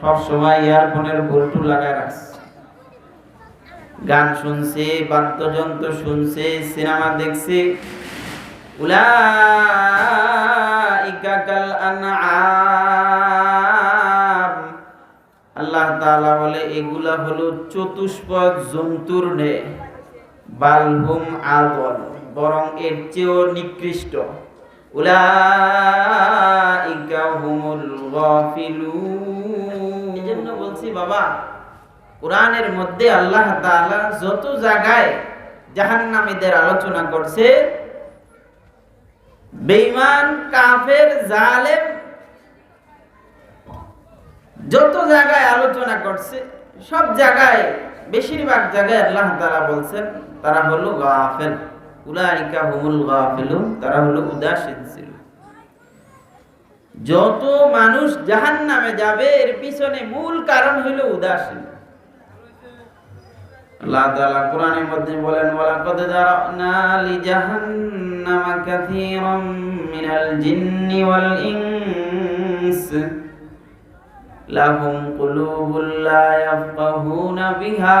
সব সময় ইয়ারফোনের ব্লুটুথ লাগায় রাখছে। গান শুনছে, বাদ্যযন্ত্র শুনছে, সিনেমা দেখছে। উলাইকা কাল আনআম। আল্লাহ বলে, এগুলা হলো চতুষ্পদ জন্তুর নে। বালহুম আদল, বরং এর চেয়েও নিকৃষ্ট। বলছি, বাবা মধ্যে আল্লাহ যত জায়গায় আলোচনা করছে, বেঈমান, কাফের, জালেম, যত জায়গায় আলোচনা করছে, সব জায়গায়, বেশিরভাগ জায়গায় আল্লাহ বলছেন, তারা হলো গাফেল। উলাইকা হুমুল গাফিলুন, তারা হলো উদাসীন ছিল। যত মানুষ জাহান্নামে যাবে, এর পিছনে মূল কারণ হলো উদাসীন। আল্লাহ তাআলা কোরআনের মধ্যে বলেন, ওয়ালাকাদ যারানা লি জাহান্নামা কাসীরাম মিনাল জিন্নি ওয়াল ইনস, লাহুম কুলুবুল লা ইয়াফকাহুনা বিহা।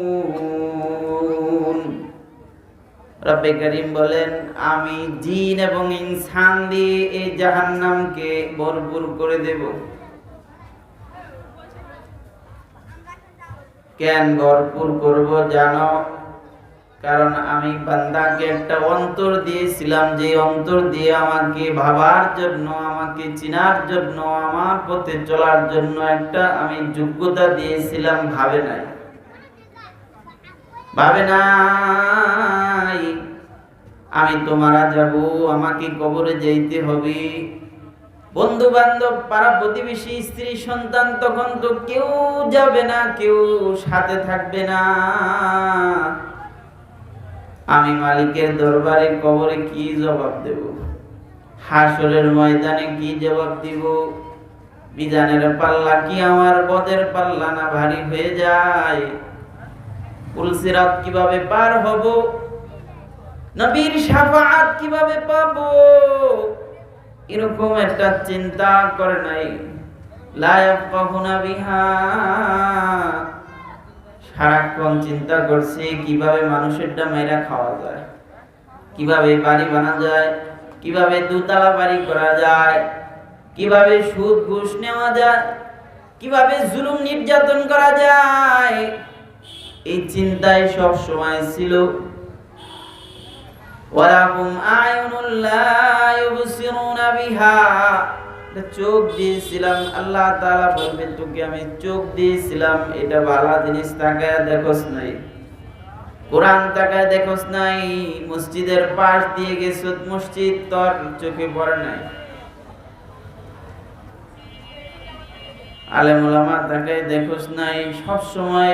রব্বে করিম বলেন, আমি জিন এবং ইনসান দিয়ে এই জাহান্নামকে ভরপুর করে দেব। কেন ভরপুর করব জানো? কারণ আমি বান্দাকে একটা অন্তর দিয়েছিলাম, যে অন্তর দিয়ে আমাকে ভাবার জন্য, আমাকে চিনার জন্য, আমার পথে চলার জন্য একটা আমি যোগ্যতা দিয়েছিলাম, ভাবে নাই। ভাবে নাই। আমি তো মারা যাব, আমাকে কবরে যেতে হবে। বন্ধু বান্ধব পাড়া প্রতিবেশী, স্ত্রী, সন্তান, তখন তো কেউ যাবে না, কেউ সাথে থাকবে না। আমি মালিকের দরবারে কবরে কি জবাব দেব? হাসরের ময়দানে কি জবাব দিব? বিধানের পাল্লা কি আমার বদের পাল্লা না ভারী হয়ে যায়? কীভাবে পার হব? নবীর শাফাআত কীভাবে পাব? এরকম একটা চিন্তা করে নাই। সারাক্ষণ চিন্তা করছে কীভাবে মানুষেরটা মেয়েরা খাওয়া যায়। কীভাবে বাড়ি বানা যায়। কীভাবে দুতলা বাড়ি করা যায়। কীভাবে সুদ ঘুষ নেওয়া যায়। কীভাবে জুলুম নির্যাতন করা যায়। এই চিন্তায় সব সময় ছিল। ওয়ালাহুম আয়ুনুল লা ইউবসিরুনা বিহা। চোখ দিয়েছিলাম, আল্লাহ তোকে আমি চোখ দিয়েছিলাম, এটা জিনিস তাকায় দেখোস নাই। কোরআন তাকায় দেখোস নাই, মসজিদের পাশ দিয়ে গেছ, মসজিদ তোর চোখে পড়ে নাই। আলেমুলামা তাকায় দেখোস নাই, সব সময়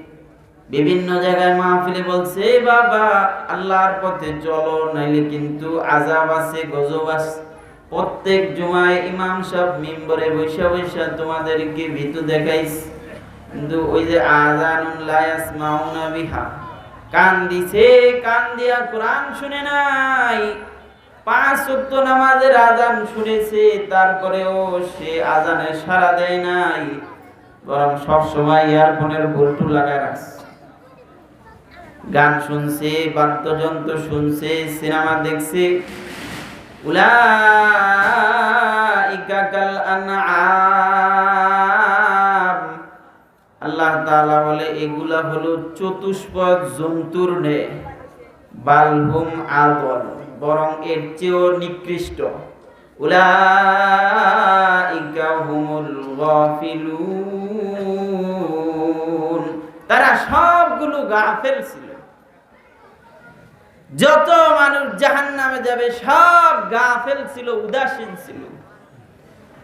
বিভিন্ন জায়গায় মাহফিলে বলছে বাবা, আল্লাহর পথে চলো, নাইলে কিন্তু আজাব আছে, গজব আছে। প্রত্যেক জুমায় ইমাম সাহেব মিম্বরে বৈশা বৈশা তোমাদেরকে ভীতু দেখাইস কিন্তু ওই যে আজানুন লা ইয়াসমাউনা বিহা, কান দিছে, কান দিয়া কোরআন শুনে নাই। পাঁচ ওয়াক্ত নামাজের আজান শুনেছে, তারপরেও সে আজানে সাড়া দেয় নাই। বরং সব সময় ইয়ারফোনের ব্লুটুথ লাগায় রাখছে। গান শুনছে, বাদ্যযন্ত্র শুনছে, সিনেমা দেখছে। আল্লাহ বলে, এগুলা হলো চতুষ্পদ জন্তুর নে। বালহুম আদল, বরং এর চেয়েও নিকৃষ্ট। তারা সবগুলো গাফেল ছিল। যত মানুষ জাহান্নামে যাবে, সব গাফেল ছিল, উদাসীন ছিল।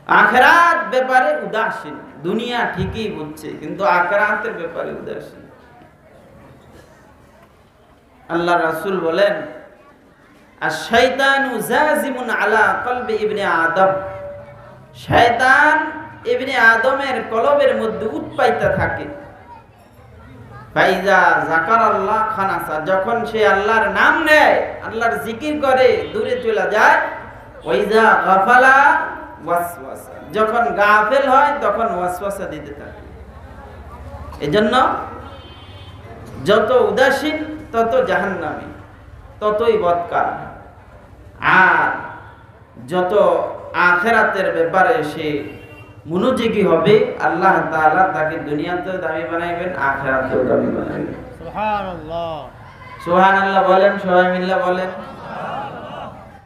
আখরাত ব্যাপারে উদাসীন। দুনিয়া ঠিকই বুঝছে কিন্তু আখরাতের ব্যাপারে উদাসীন। আল্লাহ রাসুল বলেন আর শয়তান জাজিমুন আলা কলবে ইবনে আদম। শয়তান ইবনে আদমের কলবের মধ্যে উৎপাইতা থাকে। ফাইজা জাকার আল্লাহ খানাসা, যখন সে আল্লাহর নাম নেয়, আল্লাহর জিকির করে, দূরে চলে যায়, ওইজা গাফালা ওয়াসওয়াসা। যখন গাফেল হয়, তখন ওয়াসওয়াসা দিতে থাকে। এজন্য যত উদাসীন, তত জাহান্নামী, ততই বৎকার। আর যত আখেরাতের ব্যাপারে সে মনোযোগী হবে আল্লাহ তাআলা তাকে দুনিয়াতেও দামি বানাইবেন আখেরাতেও দামি বানাইবেন। সুবহানাল্লাহ। সুবহানাল্লাহ বলেন সবাই মিল্লা বলেন।